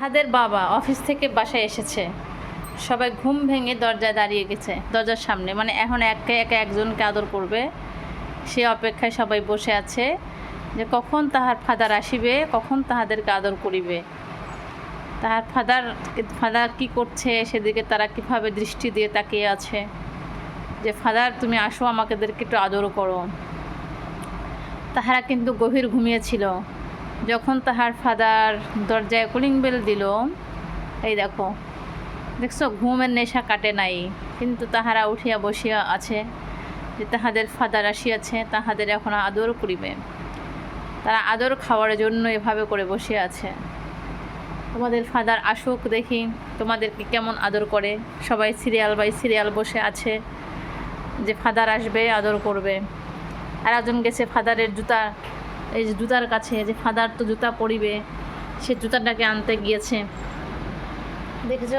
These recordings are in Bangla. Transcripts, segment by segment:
তাহাদের বাবা অফিস থেকে বাসায় এসেছে। সবাই ঘুম ভেঙে দরজায় দাঁড়িয়ে গেছে, দরজার সামনে। মানে এখন একে একে একজনকে আদর করবে। সে অপেক্ষায় সবাই বসে আছে যে কখন তাহার ফাদার আসিবে, কখন তাহাদেরকে আদর করিবে। তাহার ফাদার ফাদার কি করছে, সেদিকে তারা কীভাবে দৃষ্টি দিয়ে তাকিয়ে আছে? যে ফাদার, তুমি আসো আমাকেদেরকে একটু আদর করো। তাহারা কিন্তু গভীর ঘুমিয়েছিল। যখন তাহার ফাদার দরজায় কলিং বেল দিল, এই দেখো, দেখছ, ঘুমের নেশা কাটে নাই, কিন্তু তাহারা উঠিয়া বসিয়া আছে যে তাহাদের ফাদার আসিয়াছে, তাহাদের এখন আদর করিবে। তারা আদর খাওয়ার জন্য এভাবে করে বসে আছে। তোমাদের ফাদার আসুক দেখি, তোমাদেরকে কেমন আদর করে? সবাই সিরিয়াল বাই সিরিয়াল বসে আছে, যে ফাদার আসবে, আদর করবে। আর একজন গেছে ফাদারের জুতা এই যে জুতার কাছে, যে ফাদার তো জুতা পরিবে, সে জুতাটাকে আনতে গিয়েছে। দেখেছ?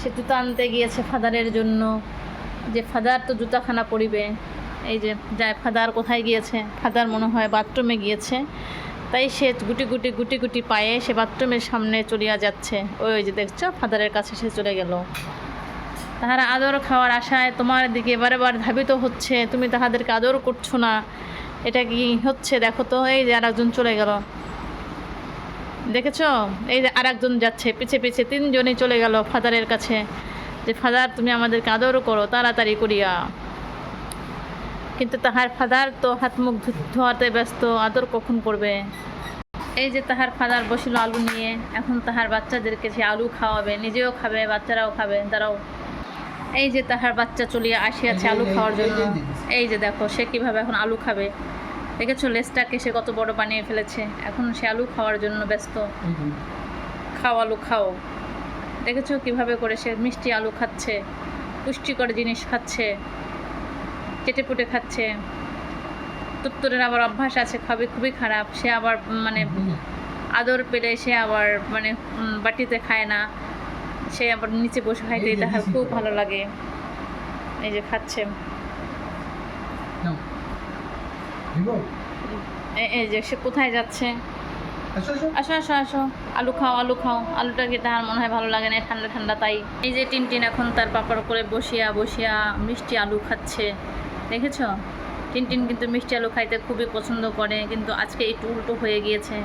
সে জুতা আনতে গিয়েছে ফাদারের জন্য। যে ফাদার তো জুতাখানা পরিবে, এই যে যায় ফাদার কোথায় গিয়েছে? ফাদার মনে হয় বাথরুমে গিয়েছে। তাই সে গুটি গুটি গুটি গুটি পায়ে সে বাথরুমের সামনে চলিয়া যাচ্ছে। ওই যে দেখছ? ফাদারের কাছে সে চলে গেল। তাহারা আদর খাওয়ার আশায় তোমার দিকে বার ধাবিত হচ্ছে। তুমি তাহাদেরকে আদর করছ না। এটা কি হচ্ছে? দেখো তো, এই যে আরেকজন চলে গেল। দেখেছ? এই যে আরেকজন যাচ্ছে, পিছে পিছে তিনজনই চলে গেল ফাদারের কাছে। যে ফাদার, তুমি আমাদেরকে আদর করো, তাড়াতাড়ি করিয়া। কিন্তু তাহার ফাদার তো হাত মুখ ধোয়াতে ব্যস্ত, আদর কখন করবে? এই যে তাহার ফাদার বসিল আলু নিয়ে, এখন তাহার বাচ্চাদেরকে সে আলু খাওয়াবে, নিজেও খাবে, বাচ্চারাও খাবে তারাও এই যে তাহার বাচ্চা চলিয়া আসিয়াছে আলু খাওয়ার জন্য। এই যে দেখো সে কীভাবে এখন আলু খাবে। দেখেছ লেজটাকে সে কত বড় বানিয়ে ফেলেছে। এখন সে আলু খাওয়ার জন্য ব্যস্ত। খাও আলু খাও। দেখেছ কীভাবে করে সে মিষ্টি আলু খাচ্ছে পুষ্টিকর জিনিস খাচ্ছে চেটে পুটে খাচ্ছে। তুত্তরের আবার অভ্যাস আছে খাবে খুবই খারাপ। সে আবার মানে আদর পেলে সে আবার মানে বাটিতে খায় না। সে আবার নিচে বসে খাইতে তাহার খুব ভালো লাগে। এই যে খাচ্ছে। এই যে সে কোথায় যাচ্ছে? আসো আসো। আসো আলু খাও আলু খাও। আলুটা কি তাহার মনে হয় ভালো লাগে না ঠান্ডা ঠান্ডা তাই। এই যে টিনটিন এখন তার পাপড় করে বসিয়া বসিয়া মিষ্টি আলু খাচ্ছে। দেখেছ? টিনটিন কিন্তু মিষ্টি আলু খাইতে খুবই পছন্দ করে কিন্তু আজকে একটু উল্টো হয়ে গিয়েছে।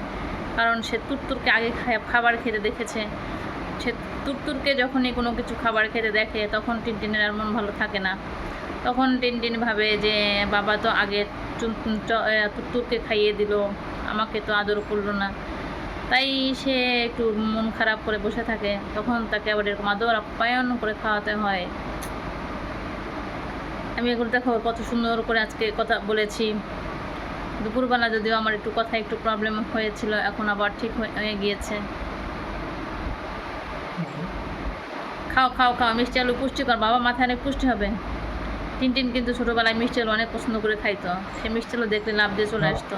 কারণ সে তুরতুরকে আগে খাবার খেতে দেখেছে। সে তুরতুরকে যখনই কোনো কিছু খাবার খেতে দেখে, তখন টিনটিনের আর মন ভালো থাকে না। তখন টিনটিন ভাবে যে, বাবা তো আগে তুরতুরকে খাইয়ে দিল, আমাকে তো আদর করল না। তাই সে একটু মন খারাপ করে বসে থাকে। তখন তাকে আবার এরকম আদর আপ্যায়ন করে খাওয়াতে হয়। আমি এগুলো দেখো, কত সুন্দর করে আজকে কথা বলেছি। দুপুরবেলা যদিও আমার একটু কথা একটু প্রবলেম হয়েছিল, এখন আবার ঠিক হয়ে গিয়েছে। খাও খাও খাও মিষ্টি আলু পুষ্টিকর বাবা মাথায় অনেক পুষ্টি হবে। টিনটিন কিন্তু ছোটোবেলায় মিষ্টি আলু অনেক পছন্দ করে খাইতো। সে মিষ্টি আলু দেখলে লাভ দিয়ে চলে আসতো।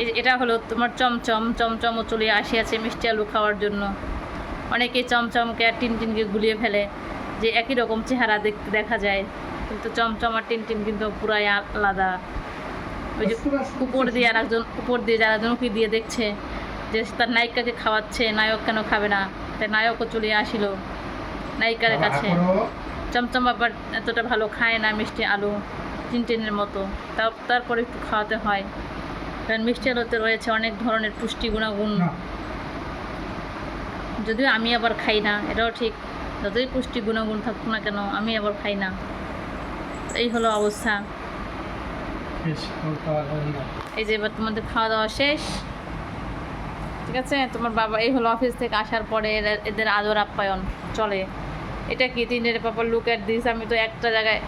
এই যে এটা হলো তোমার চমচম চমচমও চলে আসিয়াছে মিষ্টি আলু খাওয়ার জন্য। অনেকে চমচমকে আর টিনটিনকে গুলিয়ে ফেলে যে একই রকম চেহারা দেখতে দেখা যায়। কিন্তু চমচম আর টিনটিন কিন্তু পুরাই আলাদা। ওই যে উপর দিয়ে আর একজন উপর দিয়ে যারা একজন উঁকি দিয়ে দেখছে যে তার নায়িকাকে খাওয়াচ্ছে নায়ক কেন খাবে না? তাই নায়কও চলে আসিল নায়িকার কাছে। চমচম আবার এতটা ভালো খায় না মিষ্টি আলু টিনটিনের মতো। তাও তারপরে একটু খাওয়াতে হয়। কারণ মিষ্টি আলুতে রয়েছে অনেক ধরনের পুষ্টি গুণাগুণ। যদিও আমি আবার খাই না এটাও ঠিক। যতই পুষ্টি গুণাগুণ থাকুক না কেন আমি আবার খাই না। এই হলো অবস্থা। এই যে এবার তোমাদের খাওয়া দাওয়া শেষ। ঠিক আছে? তোমার বাবা এই হলো অফিস থেকে আসার পরে এদের আদর আপ্যায়ন। চলে। এটা কি? তিনের পাপা লুক অ্যাট দিস আমি তো একটা জায়গায়